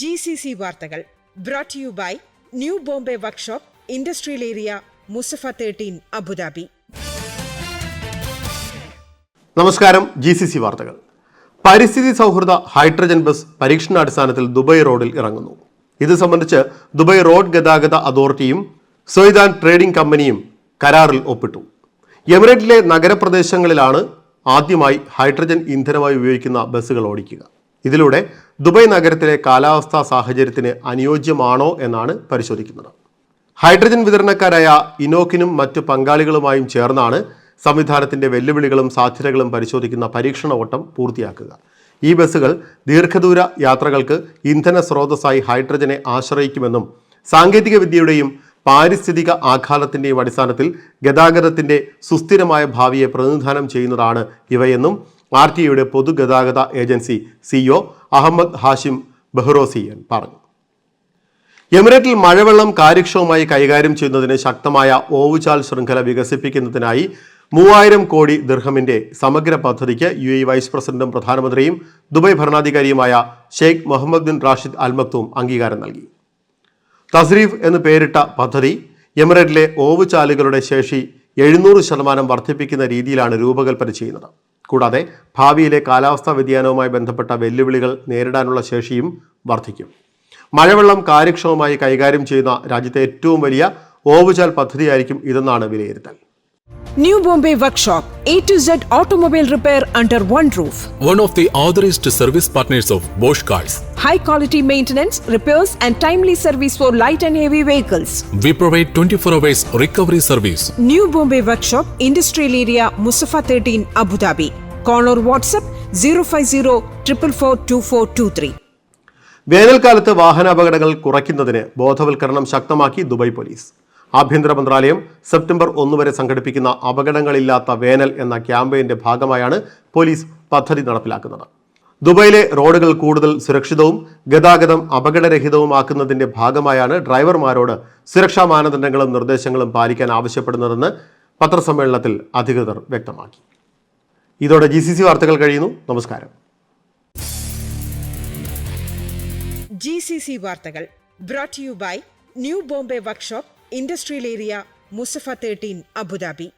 G C C വാർത്തകൾ brought you by new Bombay workshop industrial area Musaffah thirteen Abu Dhabi നമസ്കാരം G C C വാർത്തകൾ. പരിസ്ഥിതി സൗഹൃദ hydrogen bus പരീക്ഷണാടിസ്ഥാനത്തിൽ Dubai റോഡിൽ ഇറങ്ങുന്നു. ഇത് സംബന്ധിച്ച് ദുബായ് റോഡ് ഗതാഗത അതോറിറ്റിയും സൊയ്ദാൻ ട്രേഡിംഗ് കമ്പനിയും കരാറിൽ ഒപ്പിട്ടു. എമിറേറ്റിലെ നഗരപ്രദേശങ്ങളിലാണ് ആദ്യമായി ഹൈഡ്രജൻ ഇന്ധനമായി ഉപയോഗിക്കുന്ന ബസ്സുകൾ ഓടിക്കുക. ഇതിലൂടെ ദുബായ് നഗരത്തിലെ കാലാവസ്ഥാ സാഹചര്യത്തിന് അനുയോജ്യമാണോ എന്നാണ് പരിശോധിക്കുന്നത്. ഹൈഡ്രജൻ വിതരണക്കാരായ ഇനോക്കിനും മറ്റു പങ്കാളികളുമായും ചേർന്നാണ് സംവിധാനത്തിന്റെ വെല്ലുവിളികളും സാധ്യതകളും പരിശോധിക്കുന്ന പരീക്ഷണ ഓട്ടം പൂർത്തിയാക്കുക. ഈ ബസ്സുകൾ ദീർഘദൂര യാത്രകൾക്ക് ഇന്ധന സ്രോതസ്സായി ഹൈഡ്രജനെ ആശ്രയിക്കുമെന്നും സാങ്കേതിക വിദ്യയുടെയും പാരിസ്ഥിതിക ആഘാതത്തിന്റെയും അടിസ്ഥാനത്തിൽ ഗതാഗതത്തിന്റെ സുസ്ഥിരമായ ഭാവിയെ പ്രതിനിധാനം ചെയ്യുന്നതാണ് ഇവയെന്നും ആർ ടി ഐയുടെ പൊതുഗതാഗത agency CEO Ahmed Hashim Bahrozyan പറഞ്ഞു. എമിറേറ്റിൽ മഴവെള്ളം കാര്യക്ഷമമായി കൈകാര്യം ചെയ്യുന്നതിന് ശക്തമായ ഓവുചാൽ ശൃംഖല വികസിപ്പിക്കുന്നതിനായി മൂവായിരം കോടി ദിർഹമിന്റെ സമഗ്ര പദ്ധതിക്ക് യു എ വൈസ് പ്രസിഡന്റും പ്രധാനമന്ത്രിയും Dubai ഭരണാധികാരിയുമായ Sheikh Mohammed bin Rashid Al Maktoum അംഗീകാരം നൽകി. തസ്രീഫ് എന്ന് പേരിട്ട പദ്ധതി എമിറേറ്റിലെ ഓവുചാലുകളുടെ ശേഷി എഴുന്നൂറ് ശതമാനം വർദ്ധിപ്പിക്കുന്ന രീതിയിലാണ് രൂപകൽപ്പന ചെയ്യുന്നത്. കൂടാതെ ഭാവിയിലെ കാലാവസ്ഥാ വ്യതിയാനവുമായി ബന്ധപ്പെട്ട വെല്ലുവിളികൾ നേരിടാനുള്ള ശേഷിയും വർദ്ധിക്കും. മഴവെള്ളം കാര്യക്ഷമമായി കൈകാര്യം ചെയ്യുന്ന രാജ്യത്തെ ഏറ്റവും വലിയ ഓവുചാൽ പദ്ധതിയായിരിക്കും ഇതെന്നാണ് വിലയിരുത്തൽ. New Bombay workshop A to Z automobile repair under one roof one of the authorized service partners of Bosch Cars. High quality maintenance, repairs, and timely service for light and heavy vehicles. We provide 24 hours recovery service. New Bombay Workshop, Industrial Area, Musafa 13, Abu Dhabi. Call or WhatsApp 050 444 വേനൽക്കാലത്ത് വാഹനാപകടങ്ങൾ കുറയ്ക്കുന്നതിന് ബോധവൽക്കരണം ശക്തമാക്കി Dubai police ആഭ്യന്തര മന്ത്രാലയം September ഒന്ന് വരെ സംഘടിപ്പിക്കുന്ന അപകടങ്ങളില്ലാത്ത വേനൽ എന്ന ക്യാമ്പയിന്റെ ഭാഗമായാണ് പോലീസ് പദ്ധതി നടപ്പിലാക്കുന്നത് ദുബായിലെ റോഡുകൾ കൂടുതൽ സുരക്ഷിതവും ഗതാഗതം അപകടരഹിതവുമാക്കുന്നതിന്റെ ഭാഗമായാണ് ഡ്രൈവർമാരോട് സുരക്ഷാ മാനദണ്ഡങ്ങളും നിർദ്ദേശങ്ങളും പാലിക്കാൻ ആവശ്യപ്പെടുന്നതെന്ന് പത്രസമ്മേളനത്തിൽ അധികൃതർ വ്യക്തമാക്കി. ഇതോടെ ജി വാർത്തകൾ കഴിയുന്നു. നമസ്കാരം. ജി സി സി വാർത്തകൾ brought you by new Bombay workshop industrial area Musaffah thirteen Abu Dhabi